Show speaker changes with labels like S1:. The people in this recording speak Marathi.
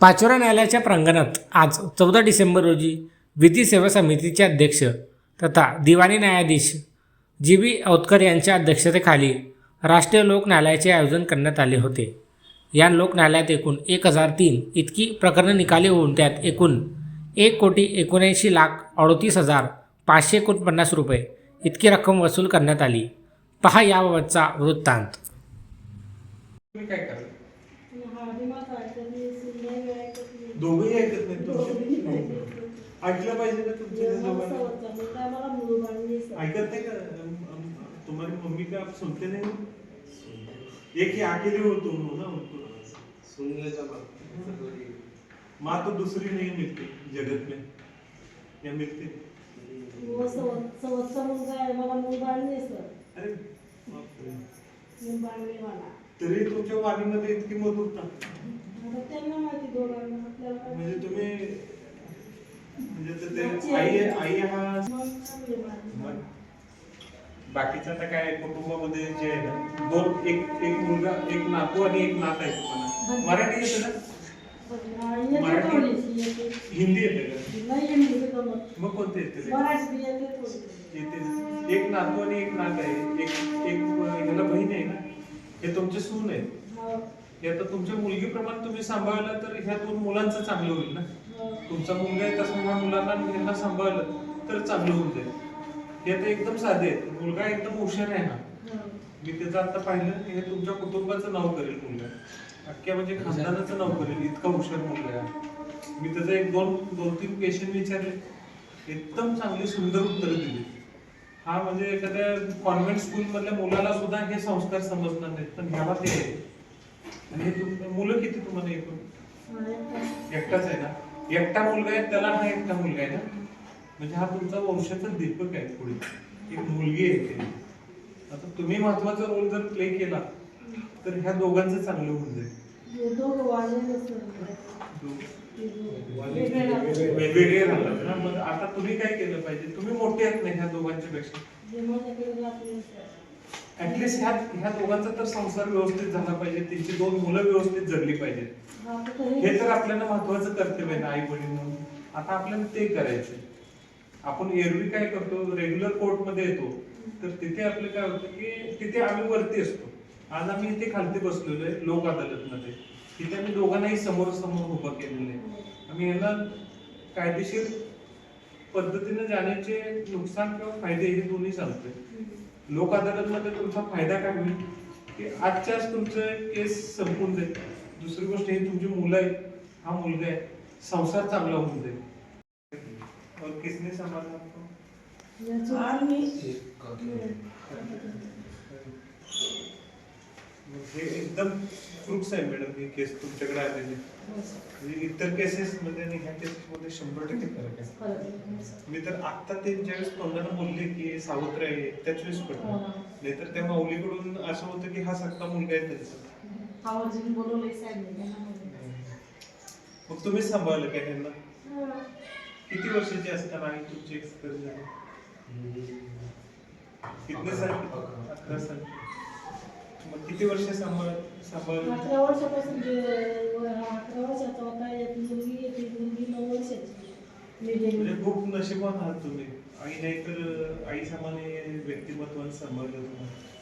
S1: पाचोरा न्यायालयाच्या प्रांगणात आज चौदा डिसेंबर रोजी विधी सेवा समितीचे अध्यक्ष तथा दिवाणी न्यायाधीश जी बी औतकर यांच्या अध्यक्षतेखाली राष्ट्रीय लोक न्यायालयाचे आयोजन करण्यात आले होते. या लोक न्यायालयात एकूण एक हजार तीन इतकी प्रकरणं निकाली होऊन त्यात एकूण एक कोटी एकोणऐंशी लाख अडतीस हजार पाचशे एकोणपन्नास रुपये इतकी रक्कम वसूल करण्यात आली. पहा याबाबतचा वृत्तांत.
S2: दोघंही
S3: ऐकत नाही तुमचे? ऐकलं पाहिजे ना तुमचे दोघांनी? ऐकत नाही का? तुम्हारी मम्मी का आप सुनते नहीं? एक ही अकेले हो तुम हो ना?
S2: सुनने का
S3: माँ तो दूसरी नहीं मिलती जगत में. या मिलती अरे बापरे. तरी तुमच्या वाणीमध्ये इतकी मधुरता म्हणजे तुम्ही म्हणजे तर आई आई हा बाकीचं आता काय कुटुंबामध्ये जे आहे ना दोन एक एक मुलगा एक नातू आणि एक नात आहे तुम्हाला मराठी येते ना हिंदी येते का मग कोणते येते येते एक नातू आणि एक नात आहे एक एक ह्याला बहीण आहे ना हे तुमचे सून आहे हे. आता तुमच्या मुलगीप्रमाणे तुम्ही सांभाळलं तर ह्या दोन मुलांचं चांगलं होईल ना? तुमचा मुलगा आहे तसं ह्या मुलांना आणि ह्यांना सांभाळलं तर चांगलं होऊन जाईल. हे आता एकदम साधे आहेत. मुलगा एकदम हुशार आहे हा. मी त्याचं आता पाहिलं हे तुमच्या कुटुंबाचं नाव करेल मुलगा. अख्ख्या म्हणजे खानदानाचं नाव करेल. इतका हुशार मुलगा आहे. हा. मी त्याचं एक दोन दोन तीन क्वेश्चन विचारले. एकदम चांगली सुंदर उत्तर दिली. हा म्हणजे एखाद्या कॉन्व्हेंट स्कूल मधल्या मुलाला सुद्धा हे संस्कार समजणार नाहीत. पण ह्याला ते. आणि हे तुम- मुलं किती तुम्हाला एकूण? एकटाच आहे ना? एकटा मुलगा आहे त्याला हा एकटा मुलगा आहे ना? म्हणजे हा तुमचा वंशाचा दीपक आहे पुढे. एक मुलगी आहे ते. आता तुम्ही महत्त्वाचा रोल जर प्ले केला तर ह्या दोघांचं चांगलं होऊन जाईल. वेगवेगळे राहतात. ना मग आता तुम्ही काय केलं पाहिजे? तुम्ही मोठे आहेत ना ह्या दोघांच्या पेक्षा? ऍटलीस्ट ह्या ह्या दोघांचा तर संसार व्यवस्थित झाला पाहिजे. त्यांची दोन मुलं व्यवस्थित जगली पाहिजेत. हे तर आपल्याला महत्वाचं कर्तव्य आहे ना आई वडील म्हणून. आता आपल्याला ते करायचे आपण एरवी काय करतो? रेग्युलर कोर्टमध्ये येतो. तर तिथे आपलं काय होतं की तिथे आम्ही वरती असतो. आज आम्ही इथे खालती बसलेलो आहे लोक अदालत मध्ये तिथे आम्ही दोघांनाही समोर समोर उभं केलेलं आहे आम्ही यांना कायदेशीर पद्धतीने जाण्याचे नुकसान किंवा फायदे हे दोन्ही सांगतोय लोक अदालत मध्ये तुमचा फायदा काय होईल की आजच्या आज तुमचं केस संपून जाईल दुसरी गोष्ट ही तुमची मुलं आहे हा मुलगा आहे संसार चांगला होऊन जाईल और किसने संभाळला आपको? मग हे एकदम फ्रुक्स आहे मॅडम ही केस तुमच्याकडे आलेली. म्हणजे इतर केसेस मध्ये आणि ह्या केसेस मध्ये शंभर टक्के फरक आहे. मी तर आता ते ज्यावेळेस तोंडानं बोलले की सावत्र आहे त्याच वेळेस पडलं नाहीतर त्या माऊलीकडून असं होतं की हा सक्का मुलगा आहे त्यांचा. मग तुम्ही सांभाळलं काय त्यांना किती वर्षाची असताना आई तुमची एक्सपायर झाली? कितने साल? अकरा साल. किती वर्ष सांभाळ सांभाळ
S4: अकरा वर्षापासून जे अकरा वर्षाचा होता एक मुलगी एक मुलगी नऊ वर्षाची.
S3: म्हणजे खूप नशिबान आहात तुम्ही. आई नाही तर आई सामान्य व्यक्तिमत्वाने सांभाळलं तुम्हाला